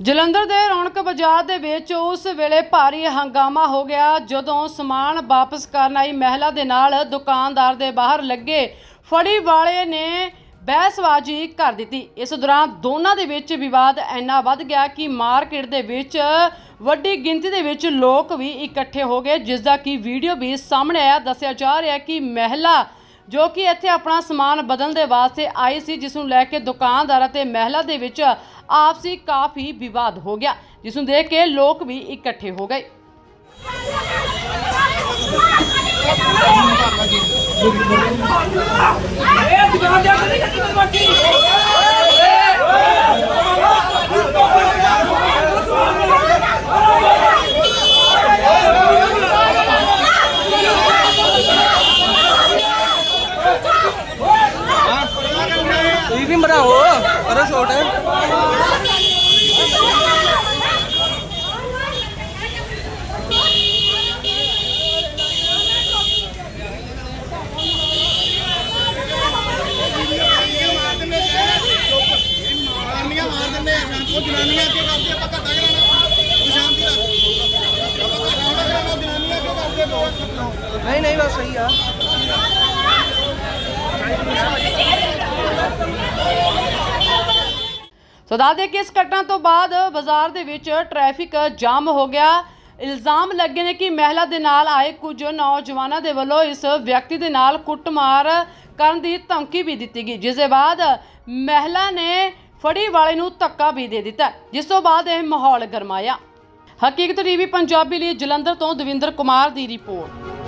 ਜਲੰਧਰ ਦੇ ਰੌਣਕ ਬਾਜ਼ਾਰ ਦੇ ਵਿੱਚ ਉਸ ਵੇਲੇ ਭਾਰੀ ਹੰਗਾਮਾ ਹੋ ਗਿਆ ਜਦੋਂ ਸਮਾਨ ਵਾਪਸ ਕਰਨ ਆਈ ਮਹਿਲਾ ਦੇ ਨਾਲ ਦੁਕਾਨਦਾਰ ਦੇ ਬਾਹਰ ਲੱਗੇ। ਫੜੀ ਵਾਲੇ ਨੇ ਬਹਿਸਬਾਜ਼ੀ ਕਰ ਦਿੱਤੀ। ਇਸ ਦੌਰਾਨ ਦੋਨਾਂ ਦੇ ਵਿੱਚ ਵਿਵਾਦ ਇੰਨਾ ਵੱਧ ਗਿਆ ਕਿ ਮਾਰਕੀਟ ਦੇ ਵਿੱਚ ਵੱਡੀ ਗਿਣਤੀ ਦੇ ਵਿੱਚ ਲੋਕ ਵੀ ਇਕੱਠੇ ਹੋ ਗਏ, ਜਿਸ ਦਾ ਕਿ ਵੀਡੀਓ ਵੀ ਸਾਹਮਣੇ ਆਇਆ। ਦੱਸਿਆ ਜਾ ਰਿਹਾ ਕਿ ਮਹਿਲਾ ਜੋ ਕਿ ਇੱਥੇ ਆਪਣਾ ਸਮਾਨ ਬਦਲਣ ਦੇ ਵਾਸਤੇ ਆਏ ਸੀ, ਜਿਸ ਨੂੰ ਲੈ ਕੇ ਦੁਕਾਨਦਾਰ ਅਤੇ ਮਹਿਲਾ ਦੇ ਵਿੱਚ ਆਪਸੀ ਕਾਫੀ ਵਿਵਾਦ ਹੋ ਗਿਆ, ਜਿਸ ਨੂੰ ਦੇਖ ਕੇ ਲੋਕ ਵੀ ਇਕੱਠੇ ਹੋ ਗਏ। ਤੁਸੀਂ ਵੀ ਬਣਾਓ ਕਰੋ ਸ਼ੋਟ ਅੱਗੇ ਕਰਦੇ ਲੋਕ ਨਹੀਂ ਨਹੀਂ ਬਸ ਸਹੀ ਆ। ਸੋ ਦੱਸਦੇ ਕਿ ਇਸ ਘਟਨਾ ਤੋਂ ਬਾਅਦ ਬਾਜ਼ਾਰ ਦੇ ਵਿੱਚ ਟ੍ਰੈਫਿਕ ਜਾਮ ਹੋ ਗਿਆ। ਇਲਜ਼ਾਮ ਲੱਗੇ ਨੇ ਕਿ ਮਹਿਲਾ ਦੇ ਨਾਲ ਆਏ ਕੁਝ ਨੌਜਵਾਨਾਂ ਦੇ ਵੱਲੋਂ ਇਸ ਵਿਅਕਤੀ ਦੇ ਨਾਲ ਕੁੱਟਮਾਰ ਕਰਨ ਦੀ ਧਮਕੀ ਵੀ ਦਿੱਤੀ ਗਈ। ਜਿਸ ਦੇ ਬਾਅਦ ਮਹਿਲਾ ਨੇ ਫੜੀ ਵਾਲੇ ਨੂੰ ਧੱਕਾ ਵੀ ਦੇ ਦਿੱਤਾ। ਜਿਸ ਤੋਂ ਬਾਅਦ ਇਹ ਮਾਹੌਲ ਗਰਮਾਇਆ। ਹਕੀਕਤ ਟੀਵੀ ਪੰਜਾਬੀ ਲਈ ਜਲੰਧਰ ਤੋਂ ਦਵਿੰਦਰ ਕੁਮਾਰ ਦੀ ਰਿਪੋਰਟ।